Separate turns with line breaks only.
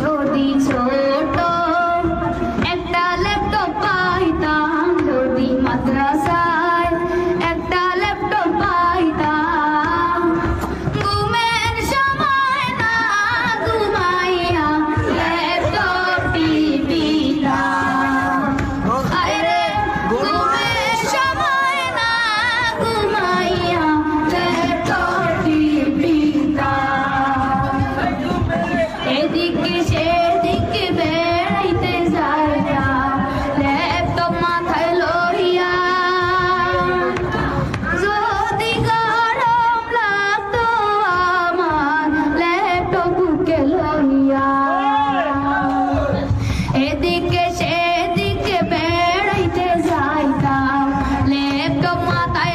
যদি ছোট একটা ল্যাপটপ পাইতাম যদি মাদ্রাসায় mga tayo.